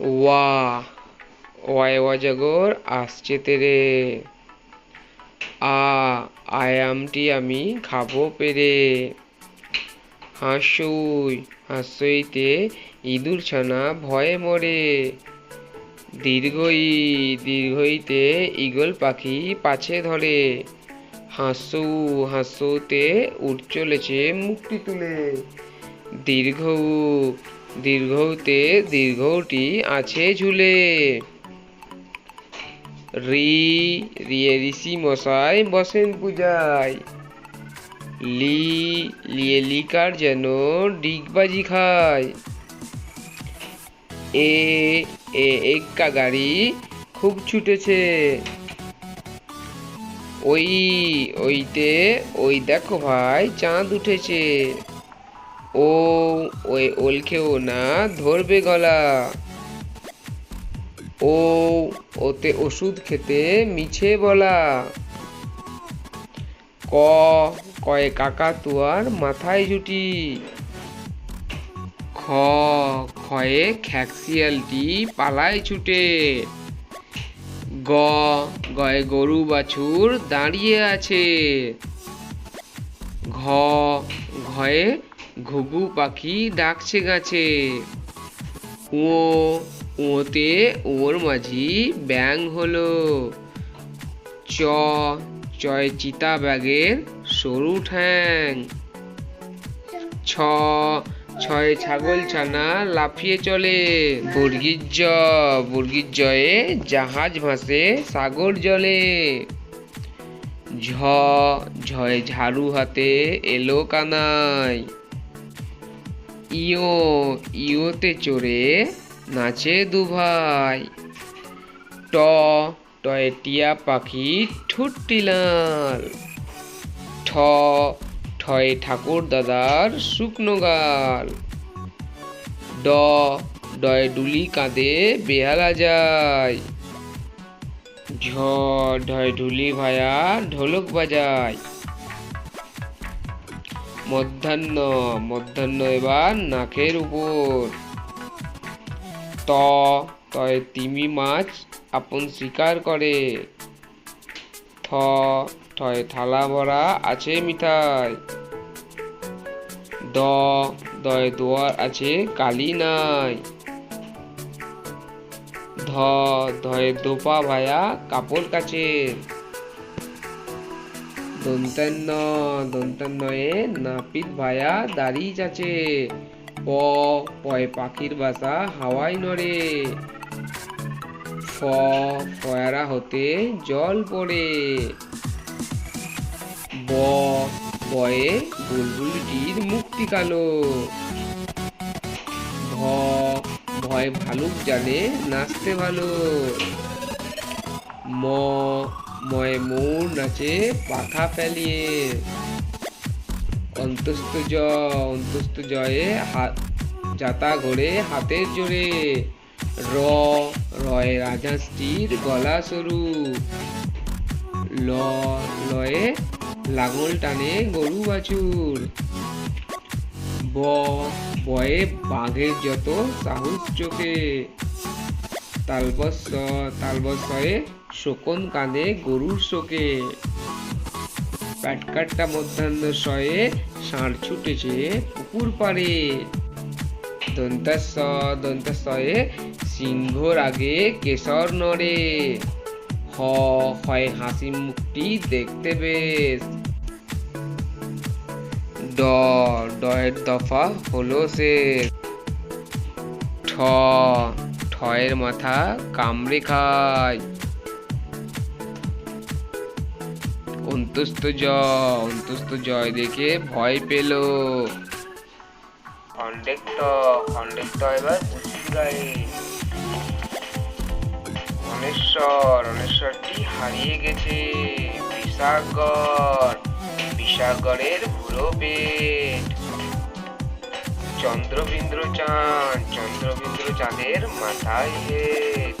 ওয়া ওয়ায় অজাগর আসছে তেরে। আ আয়ামটি আমি খাব পেরে। হাঁসুই, হাঁসইতে ইঁদুর ছানা ভয়ে মরে। দীর্ঘই, দীর্ঘইতে ঈগল পাখি পাছে ধরে। হাঁসু, হাঁসুতে উঠ চলেছে মুক্তি তুলে। দীর্ঘ দীর্ঘতে দীর্ঘটি আছে ঝুলে। রি, রিয়ে ঋষি মশাই বসেন পূজায়। লি, লিয়ে লিকার যেন ডিগবাজি খায়। এ এ, এক্কা গাড়ি খুব ছুটেছে। ওই, ওইতে, ওই দেখো ভাই, চাঁদ উঠেছে। ও, ওই ওলখেও না, ধরবে গলা। ও, ওতে ওষুধ খেতে মিছে বলা। ক কয়ে কাকা তুয়ার মাথায় জুটি। খ খয়ে খ্যাক্সিয়ালটি পালায় ছুটে। গ, গয়ে গরু বাছুর দাঁড়িয়ে আছে। ঘ, ঘয়ে ঘুঘু পাখি ডাকছে গাছে। ও ওতে ওর মাঝি ব্যাং হলো। চ, চয় চিতা ব্যাগের সরু ঠ্যাং। ছ, ছয় ছাগল ছানা লাফিয়ে চলে। বর্গির জ, বর্গির জয়ে জাহাজ ভাসে সাগর জলে। ঝ, ঝয় ঝাড়ু হাতে এলো কানাই ইও ইওতে চড়ে নাচে দুভাই। ট, টয়ে টিয়া পাখি ঠুট্টি লাল ঠ, ঠয়ে ঠাকুর দাদার শুকনো গাল। ড, ডয়ে ডুলি কাঁদে বেহালা যায়। ঝ ঢয় ঢুলি ভায়া ঢোলক বাজায়। মধ্যাহ্ন মধ্যাহ্ন এবার নাকের উপর। ত, তয় তিমি মাছ আপন শিকার করে। থ, থয় থালা ভরা আছে মিঠাই। দ, দয় দোয়ার আছে কালি নাই। ধ, ধয় দোপা ভায়া কাপড় কাছে দন্তান্ন, দন্তান্নয়ে নাপিত ভায়া দাড়ি চাচে প, পয় পাখির বাসা হাওয়াই নড়ে। ফ, ফয়ারা হতে জল পড়ে। ব, বয়ে বুলবুলটির মুক্তি কালো। ভ ভয় ভালুক জানে নাচতে ভালো। ম ময় মৌর নাচে পাখা ফেলিয়ে। অন্তস্থ জ অন্তস্থ জয়ে হাত জাতা ঘোরে হাতের জোরে। র, রয়ে রাজহাঁসটির গলা সরু। ল, লয়ে লাঙল টানে গরু বাছুর। ব, বয়ে বাঘের যত সাহস চোখে। তালবস্য তালবস্যয়ে শোকন কাঁদে গরুর শোকে। প্যাটকাটটা মধ্যাহ্ন শয়ে ষাঁড় ছুটেছে পুকুর পাড়ে। দন্তাস্য দন্তাস্যয়ে সিংহর আগে কেশর নড়ে। হ, হয় হাসি মুখটি দেখতে বেশ। ড, ডয়ের দফা হলো সে ঠ ঠয়ের মাথা কামড়ে খায়। অন্তস্থ জ অন্তস্থ জয় দেখে ভয় পেল। খন্ডেক্ট খন্ডেক্ট এবার অনেশ্বর অনেশ্বরটি হারিয়ে গেছে। বিশাগড় বিশাগড়ের বুড়ো পেট। চন্দ্রবিন্দ্র চাঁদ চন্দ্রবিন্দ্র চাঁদের মাথায়। হেট